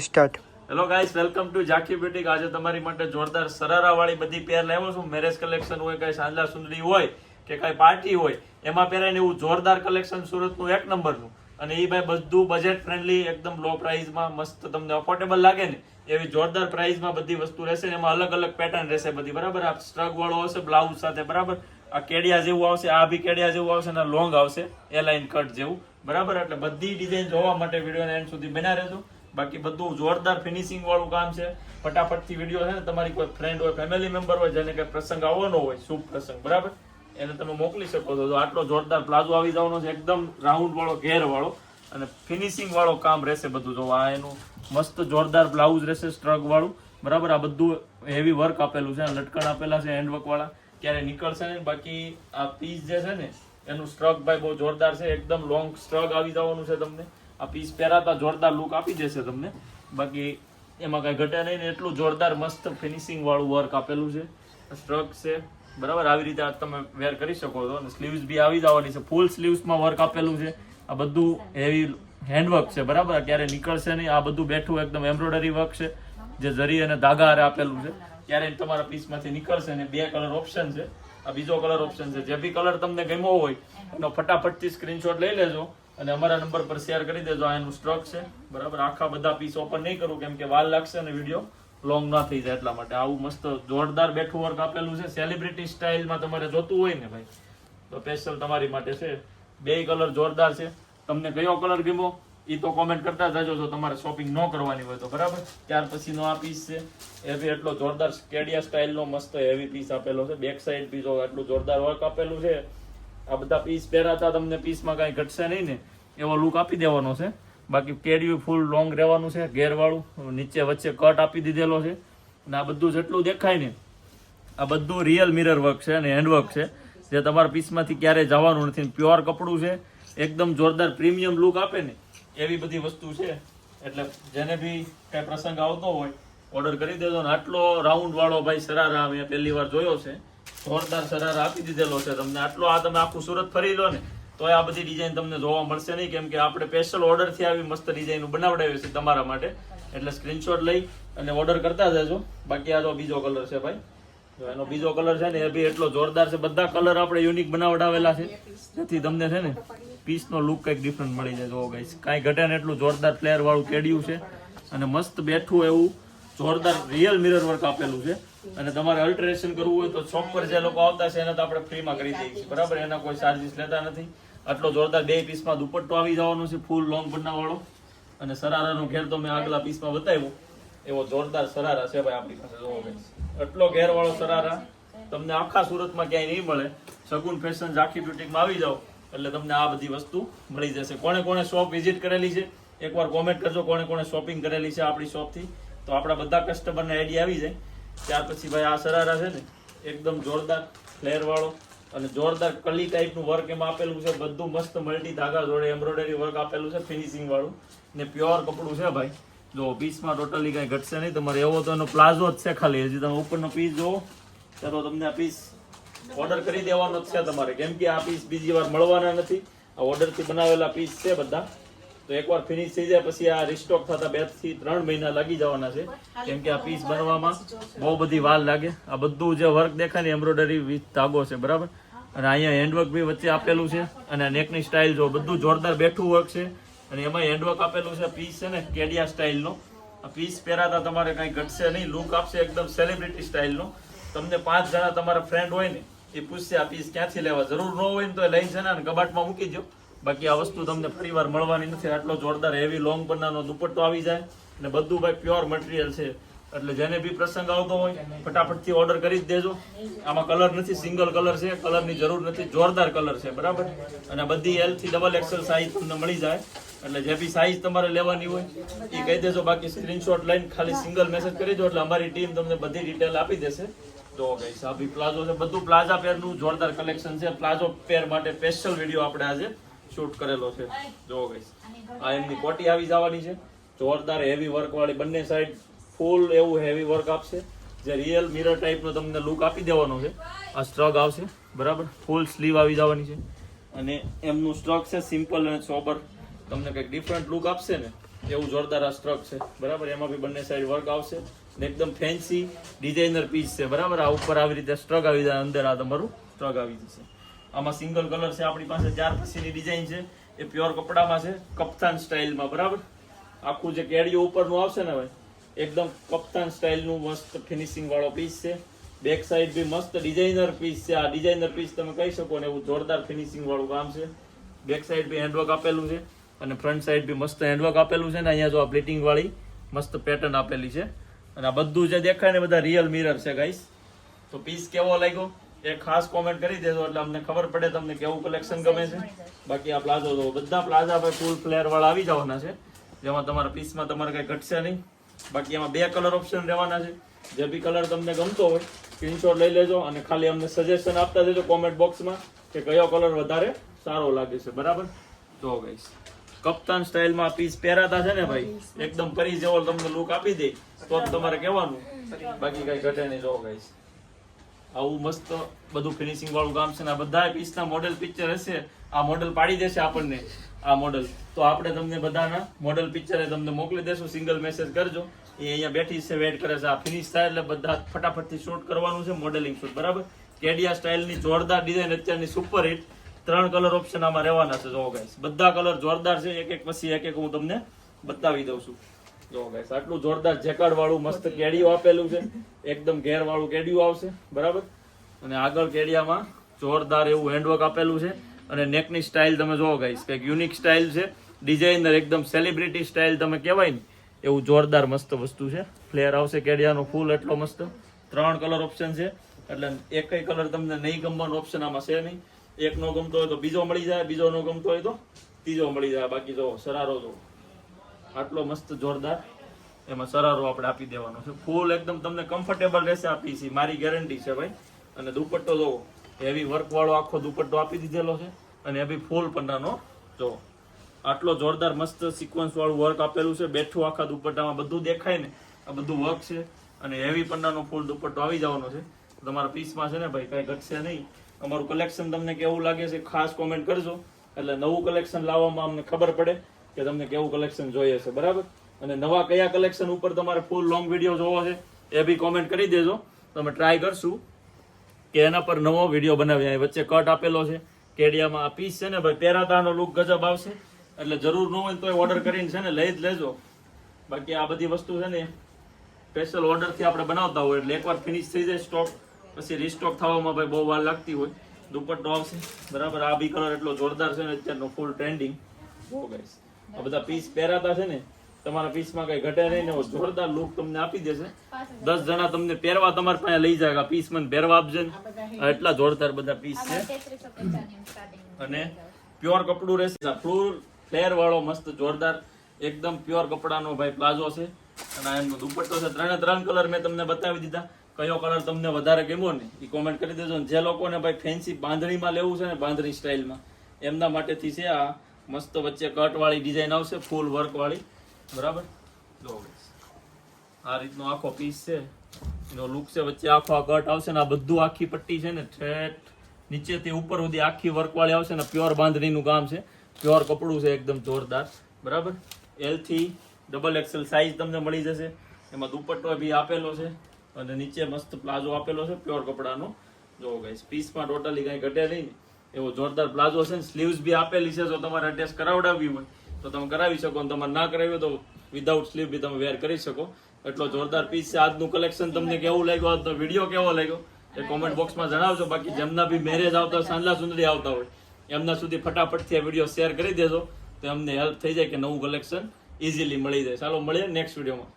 Start hello guys welcome to Jaki beauty આજે તમારી માટે જોરદાર સરારા વાળી બધી પેર લાવ્યો છું. મેરેજ કલેક્શન હોય, કઈ સાંજલા સુંદરી હોય કે કઈ પાર્ટી હોય, એમાં પહેરાય એવું જોરદાર કલેક્શન સુરતનું એક નંબરનું. અને એ ભાઈ બધું બજેટ ફ્રેન્ડલી એકદમ લો પ્રાઇસમાં મસ્ત તમને અફોર્ડેબલ લાગે ને, એવી જોરદાર પ્રાઇસમાં બધી વસ્તુ રહેશે ને, એમાં અલગ અલગ પેટર્ન રહેશે બધી. બરાબર? આ સ્ટ્રગ વાળો આવશે બ્લાઉઝ સાથે, બરાબર? આ કેડિયા જેવું આવશે, આ બી કેડિયા જેવું આવશે અને લોંગ આવશે એલાઇન કટ જેવું. બરાબર? એટલે બધી ડિઝાઇન જોવા માટે વીડિયો એન્ડ સુધી બના રહેજો. બાકી બધું જોરદાર ફિનિશિંગ વાળું કામ છે. ફટાફટથી વીડિયો છે ને, તમારી કોઈ ફ્રેન્ડ હોય ફેમિલી મેમ્બર હોય, જેને કઈ પ્રસંગ આવવાનો હોય, શુભ પ્રસંગ, બરાબર? એને તમે મોકલી શકો છો. તો આટલો જોરદાર પ્લાઝો આવી જવાનો છે, એકદમ રાઉન્ડ વાળો, ઘેર વાળો, અને ફિનિશિંગ વાળો કામ રહેશે બધું. જો આ એનું મસ્ત જોરદાર બ્લાઉઝ રહેશે સ્ટ્રગ વાળું, બરાબર? આ બધું હેવી વર્ક આપેલું છે, લટકણ આપેલા છે હેન્ડવર્ક વાળા. ક્યારે નીકળશે ને બાકી આ પીસ જે છે ને, એનું સ્ટ્રગ ભાઈ બહુ જોરદાર છે, એકદમ લોંગ સ્ટ્રગ આવી જવાનું છે તમને. આ પીસ પહેરાતા જોરદાર લુક આપી જશે તમને. બાકી એમાં કઈ ઘટે નહીં ને એટલું જોરદાર મસ્ત ફિનિશિંગ વાળું વર્ક આપેલું છે. સ્ટ્રક છે. બરાબર? આવી રીતે તમે વેર કરી શકો છો અને સ્લીવ્સ બી આવી જવાની છે. ફૂલ સ્લીવ્સમાં વર્ક આપેલું છે. આ બધું હેવી હેન્ડવર્ક છે. બરાબર? ક્યારે નીકળશે નહીં. આ બધું બેઠું એકદમ એમ્બ્રોઇડરી વર્ક છે, જે જરી અને હારે આપેલું છે. ત્યારે તમારા પીસમાંથી નીકળશે ને બે કલર ઓપ્શન છે. આ બીજો કલર ઓપ્શન છે. જે બી કલર તમને ગમ્યો હોય, એનો ફટાફટથી સ્ક્રીનશોટ લઈ લેજો. અને અમારા નંબર પર શેર કરી દેજો, આ એનું સ્ટ્રક છે. બરાબર? આખા બધા પીસ ઓપન નહીં કરું, કેમ કે વાર લાગશે અને વીડિયો લોંગ ના થઈ જાય એટલા માટે. આવું મસ્ત જોરદાર બેઠું વર્ક આપેલું છે. સેલિબ્રિટી સ્ટાઇલમાં તમારે જોતું હોય ને ભાઈ, તો સ્પેશિયલ તમારી માટે છે. બે કલર જોરદાર છે. તમને કયો કલર ગમ્યો એ તો કોમેન્ટ કરતા જજો. જો તમારે શોપિંગ ન કરવાની હોય તો, બરાબર? ત્યાર પછીનો આ પીસ છે. એ બી એટલો જોરદાર કેડિયા સ્ટાઇલનો મસ્ત હેવી પીસ આપેલો છે. બેક સાઈડ પીસો એટલું જોરદાર વર્ક આપેલું છે. આ બધા પીસ પહેરાતા તમને પીસમાં કાંઈ ઘટશે નહીં ને, એવો લુક આપી દેવાનો છે. બાકી કેડિયું ફૂલ લોંગ રહેવાનું છે, ઘેરવાળું, નીચે વચ્ચે કટ આપી દીધેલો છે. અને આ બધું જેટલું દેખાય ને, આ બધું રિયલ મિરર વર્ક છે અને હેન્ડવર્ક છે. જે તમારા પીસમાંથી ક્યારેય જવાનું નથી પ્યોર કપડું છે. એકદમ જોરદાર પ્રીમિયમ લુક આપે ને, એવી બધી વસ્તુ છે. એટલે જેને બી કાંઈ પ્રસંગ આવતો હોય ઓર્ડર કરી દેજો ને. આટલો રાઉન્ડ વાળો ભાઈ સરારા મેં પહેલી વાર જોયો છે. જોરદાર સરાર આપી દીધેલો છે તમને. આટલો આ તમે આખું સુરત ફરી લો ને તો આ બધી ડિઝાઇન તમને જોવા મળશે નહીં, કેમ કે આપણે સ્પેશિયલ ઓર્ડરથી આવી મસ્ત ડિઝાઇન બનાવડાવી છે તમારા માટે. એટલે સ્ક્રીનશોટ લઈ અને ઓર્ડર કરતા જજો. બાકી આ તો બીજો કલર છે ભાઈ. એનો બીજો કલર છે ને, એ બી એટલો જોરદાર છે. બધા કલર આપણે યુનિક બનાવડાવેલા છે. જેથી તમને છે ને પીસનો લુક કંઈક ડિફરન્ટ મળી જાય. જોવો ગાઈસ કાંઈ ઘટે ને એટલું જોરદાર ફ્લેર વાળું કેડિયું છે. અને મસ્ત બેઠું એવું જોરદાર રિયલ મિરર વર્ક આપેલું છે. અને તમારે અલ્ટરેશન કરવું હોય તો શોપ પર જે લોકો આવતા છે એને તો આપણે ફ્રીમાં કરી દઈએ બરાબર? એના કોઈ ચાર્જીસ લેતા નથી. આટલો જોરદાર બે પીસમાં દુપટ્ટો આવી જવાનો છે ફૂલ લોંગ વાળો અને સરારાનો ઘેર તો મેં આગલા પીસમાં બતાવ્યો. એવો જોરદાર સરારા છે ભાઈ આપણી પાસે, જોવો. આટલો ઘેર વાળો સરારા તમને આખા સુરતમાં ક્યાંય નહીં મળે. સગુન ફેશન ઝાંખી બ્યુટીકમાં આવી જાઓ, એટલે તમને આ બધી વસ્તુ મળી જશે. કોણે કોણે શોપ વિઝિટ કરેલી છે? એકવાર કોમેન્ટ કરજો કોણે કોણે શોપિંગ કરેલી છે આપણી શોપથી તો આપણા બધા કસ્ટમરને આઈડિયા આવી જાય. ત્યાર પછી ભાઈ આ સરારા છે ને, એકદમ જોરદાર ફ્લેર વાળો અને જોરદાર કલી ટાઈપનું વર્ક એમાં આપેલું છે. બધું મસ્ત મલ્ટી ધાગા જોડે એમ્બ્રોઇડરી વર્ક આપેલું છે ફિનિશિંગ વાળું. ને પ્યોર કપડું છે ભાઈ. જો પીસમાં ટોટલી કાંઈ ઘટશે નહીં. તમારે એવો તો એનો પ્લાઝો જ છે ખાલી. હજી તમે ઉપરનો પીસ જુઓ, તો તમને આ પીસ ઓર્ડર કરી દેવાનો જ છે તમારે. કેમ કે આ પીસ બીજી વાર મળવાના નથી. આ ઓર્ડરથી બનાવેલા પીસ છે બધા. તો એકવાર ફિનિશ થઈ જાય, પછી આ રિસ્ટોક થતા બેથી ત્રણ મહિના લાગી જવાના છે. કેમ કે આ પીસ બનવામાં બહુ બધી વાર લાગે. આ બધું જે વર્ક દેખાય ને એમ્બ્રોઇડરી વિથ ધાગો છે, બરાબર? અને અહીંયા હેન્ડવર્ક બી વચ્ચે આપેલું છે અને નેકની સ્ટાઇલ જો બધું જોરદાર બેઠું વર્ક છે. અને એમાં હેન્ડવર્ક આપેલું છે પીસ છે ને, કેડિયા સ્ટાઇલનો આ પીસ પહેરાતા તમારે કાંઈ ઘટશે નહીં લુક આપશે એકદમ સેલિબ્રિટી સ્ટાઇલનો તમને પાંચ જણા તમારા ફ્રેન્ડ હોય ને, એ પૂછશે આ પીસ ક્યાંથી લેવા? જરૂર ન હોય ને તો લઈને છે ને કબાટમાં મૂકી દો બાકી આ વસ્તુ તમને ફરીવાર મળવાની નથી. આટલો જોરદાર હેવી લોંગ બનાનો દુપટ્ટો આવી જાય અને બધું ભાઈ પ્યોર મટીરિયલ છે. એટલે જેને બી પ્રસંગ આવતો હોય, ફટાફટથી ઓર્ડર કરી જ દેજો. આમાં કલર નથી સિંગલ કલર છે કલરની જરૂર નથી, જોરદાર કલર છે, બરાબર? અને બધી એલથી ડબલ એક્સેલ સાઈઝ તમને મળી જાય. એટલે જે બી સાઈઝ તમારે લેવાની હોય એ કહી દેજો. બાકી સ્ક્રીનશોટ લઈને ખાલી સિંગલ મેસેજ કરી દો, એટલે અમારી ટીમ તમને બધી ડિટેલ આપી દેશે. તો ગઈ સાહેબ પ્લાઝો છે. બધું પ્લાઝા પેરનું જોરદાર કલેક્શન છે. પ્લાઝો પેર માટે સ્પેશિયલ વીડિયો આપણે આજે શૂટ કરેલો છે. જો ગઈસ આ એમની કોટી આવી જવાની છે. જોરદાર હેવી વર્ક વાળી બંને સાઈડ ફૂલ એવું હેવી વર્ક આપશે. જે રિયલ મિરર ટાઈપનો તમને લુક આપી દેવાનો છે. આ સ્ટ્રગ આવશે. બરાબર? ફૂલ સ્લીવ આવી જવાની છે. અને એમનું સ્ટ્રગ છે સિમ્પલ અને સોબર તમને કંઈક ડિફરન્ટ લુક આપશે ને એવું જોરદાર આ સ્ટ્રક છે. બરાબર? એમાં બી બંને સાઈડ વર્ક આવશે. ને એકદમ ફેન્સી ડિઝાઇનર પીસ છે. બરાબર? આ ઉપર આવી રીતે સ્ટ્રક આવી જાય અંદર આ તમારું સ્ટ્રક આવી જશે. આમાં સિંગલ કલર છે, આપણી પાસે ચાર પછીની ડિઝાઇન છે. એ પ્યોર કપડામાં છે, કપ્તાન સ્ટાઇલમાં બરાબર? આખું જે કેડીઓ ઉપરનું આવશે ને ભાઈ, એકદમ કપ્તાન સ્ટાઇલનું મસ્ત ફિનિશિંગ વાળો પીસ છે. બેક સાઈડ બી મસ્ત ડિઝાઇનર પીસ છે. આ ડિઝાઇનર પીસ તમે કહી શકો ને, એવું જોરદાર ફિનિશિંગ વાળું કામ છે. બેક સાઈડ બી હેન્ડવર્ક આપેલું છે અને ફ્રન્ટ સાઈડ બી મસ્ત હેન્ડવર્ક આપેલું છે ને, અહીંયા જો આ પ્લેટિંગ વાળી મસ્ત પેટર્ન આપેલી છે. અને આ બધું જે દેખાય ને બધા રિયલ મિરર છે ગાઈસ તો પીસ કેવો લાગ્યો? એ ખાસ કોમેન્ટ કરી દેજો એટલે અમને ખબર પડે તમને કેવું કલેક્શન ગમે છે. બાકી આ પ્લાઝો તો બધા પ્લાઝા પર ફૂલ ફ્લેર વાળા આવી જવાના છે. જેમાં તમારા પીસમાં તમારે કઈ ઘટશે નહીં. બાકી એમાં બે કલર ઓપ્શન રહેવાના છે. જે બી કલર તમને ગમતો હોય સ્ક્રીનશોટ લઈ લેજો અને ખાલી અમને સજેશન આપતા જજો કોમેન્ટ બોક્સમાં કે કયો કલર વધારે સારો લાગે છે. બરાબર? તો ગઈશ કપ્તાન સ્ટાઇલમાં પીસ પહેરાતા છે ને ભાઈ? એકદમ પરી જેવો તમને લુક આપી દે તો તમારે કહેવાનું. બાકી કઈ ઘટે નહીં. જો ગાઈસ આવું મસ્ત બધું ફિનિશિંગ વાળું કામ છે ને આ બધા પીસના મોડેલ પિક્ચર હશે. આ મોડેલ પાડી દેશે આપણને. આ મોડેલ તો આપણે તમને બધાના મોડેલ પિક્ચરે તમને મોકલી દેશું. સિંગલ મેસેજ કરજો. એ અહીંયા બેઠી છે વેટ કરે છે. આ ફિનિશ થાય એટલે બધા ફટાફટથી શૂટ કરવાનું છે મોડેલિંગ શૂટ બરાબર? કેડિયા સ્ટાઇલની જોરદાર ડિઝાઇન અત્યારની સુપર હિટ ત્રણ કલર ઓપ્શન આમાં રહેવાના છે, જો ગાઈસ બધા કલર જોરદાર છે. એક એક પછી એક એક હું તમને બતાવી દઉં છું. જો ગાઈસ આટલું જોરદાર જેકાડ વાળું મસ્ત કેડિયું આપેલું છે. એકદમ ઘેર વાળું કેડિયું આવશે, બરાબર? અને આગળ કેડિયામાં જોરદાર એવું હેન્ડવર્ક આપેલું છે. અને નેકની સ્ટાઇલ તમે જોવો ગાઈસ કંઈક યુનિક સ્ટાઇલ છે. ડિઝાઇનર એકદમ સેલિબ્રિટી સ્ટાઇલ તમે કહેવાય ને, એવું જોરદાર મસ્ત વસ્તુ છે. ફ્લેર આવશે કેડિયાનો ફૂલ એટલો મસ્ત. ત્રણ કલર ઓપ્શન છે. એટલે એકય કલર તમને નહીં ગમવાનો ઓપ્શન આમાં છે નહીં. એક નો ગમતો હોય તો બીજો મળી જાય, બીજો નો ગમતો હોય તો ત્રીજો મળી જાય. બાકી જો, સરારો જો. આટલો મસ્ત જોરદાર. એમાં સરારો આપણે આપી દેવાનો છે. ફૂલ એકદમ તમને કમ્ફર્ટેબલ રહેશે આપી છે મારી ગેરંટી છે ભાઈ. અને દુપટ્ટો જોવો હેવી વર્કવાળો આખો દુપટ્ટો આપી દીધેલો છે. અને એ બી ફૂલ પન્નાનો. જો, આટલો જોરદાર મસ્ત સિક્વન્સ વાળું વર્ક આપેલું છે. બેઠું આખા દુપટ્ટામાં બધું દેખાય ને, આ બધું વર્ક છે. અને હેવી પન્નાનો ફૂલ દુપટ્ટો આવી જવાનો છે. તમારા પીસમાં છે ને ભાઈ, કાંઈ ઘટશે નહીં. અમારું કલેક્શન તમને કેવું લાગે છે ખાસ કોમેન્ટ કરજો. એટલે નવું કલેક્શન લાવવામાં અમને ખબર પડે. કે તમને કેવું કલેક્શન જોઈએ છે, બરાબર? અને નવા કયા કલેક્શન ઉપર તમારે ફૂલ લોંગ વીડિયો જોવો છે, એ બી કોમેન્ટ કરી દેજો. તમે ટ્રાય કરશું કે એના પર નવો વીડિયો બનાવીએ. વચ્ચે કટ આપેલો છે. કેડિયામાં આ પીસ છે ને ભાઈ પહેરાતાનો લુક ગજબ આવશે. એટલે જરૂર ન હોય તો ઓર્ડર કરીને છે ને લઈ જ લેજો. બાકી આ બધી વસ્તુ છે ને સ્પેશિયલ ઓર્ડરથી આપણે બનાવતા હોય એટલે એકવાર ફિનિશ થઈ જાય સ્ટોક પછી રીસ્ટોક થવામાં ભાઈ બહુ વાર લાગતી હોય. દુપટ્ટો આવશે. બરાબર, આ બી કલર એટલો જોરદાર છે ને, અત્યારનો ફૂલ ટ્રેન્ડિંગ બહુ ગાઈસ આ બધા પીસ પહેરાતા છે ને, તમારા પીસમાં કઈ ઘટે નહીં ને જોરદાર લુક તમને આપી દેશે. દસ જણા તમને પહેરવા તમારે પાસે લઈ જાય પીસ મને પહેરવા આપજે એટલા જોરદાર બધા પીસ છે. અને પ્યોર કપડું રહેશે. ફ્લોર ફ્લેર વાળો મસ્ત જોરદાર, એકદમ પ્યોર કપડાનો ભાઈ પ્લાઝો છે. અને એમનો દુપટ્ટો છે. ત્રણે ત્રણ કલર મેં તમને બતાવી દીધા. કયો કલર તમને વધારે ગમ્યો ને એ કોમેન્ટ કરી દેજો. જે લોકોને ભાઈ ફેન્સી બાંધણીમાં લેવું છે ને, બાંધણી સ્ટાઇલમાં એમના માટેથી છે આ મસ્ત વચ્ચે કટ વાળી ડિઝાઇન આવશે ફૂલ વર્ક વાળી બરાબર? જો. આ રીતનો આખો પીસ છે. એનો લુક છે, વચ્ચે આખો આ કટ આવશે ને આ બધું આખી પટ્ટી છે ને, ઠેઠ નીચેથી ઉપર સુધી આખી વર્કવાળી આવશે ને પ્યોર બાંધણીનું કામ છે. પ્યોર કપડું છે, એકદમ જોરદાર. બરાબર? એલથી ડબલ એક્સેલ સાઈઝ તમને મળી જશે. એમાં દુપટ્ટો બી આપેલો છે અને નીચે મસ્ત પ્લાઝો આપેલો છે પ્યોર કપડાનો. જો ગાઈસ પીસમાં ટોટલી કાંઈ ઘટે નહીં. એવો જોરદાર પ્લાઝો છે ને સ્લીવ્સ બી આપેલી છે, જો તમારે અટેચ કરાવડાવવી હોય, તો તમે કરાવી શકો. અને તમારે ના કરાવી તો વિધાઉટ સ્લીવ બી તમે વેર કરી શકો. એટલો જોરદાર પીસ છે. આજનું કલેક્શન તમને કેવું લાગ્યું? આજનો વીડિયો કેવો લાગ્યો? એ કોમેન્ટ બોક્સમાં જણાવજો. બાકી જેમના બી મેરેજ આવતા હોય સાંજલા સુંદરી આવતા હોય, એમના સુધી ફટાફટથી આ વીડિયો શેર કરી દેજો. તો એમને હેલ્પ થઈ જાય કે નવું કલેક્શન ઇઝીલી મળી જાય. ચાલો મળીએ નેક્સ્ટ વિડીયોમાં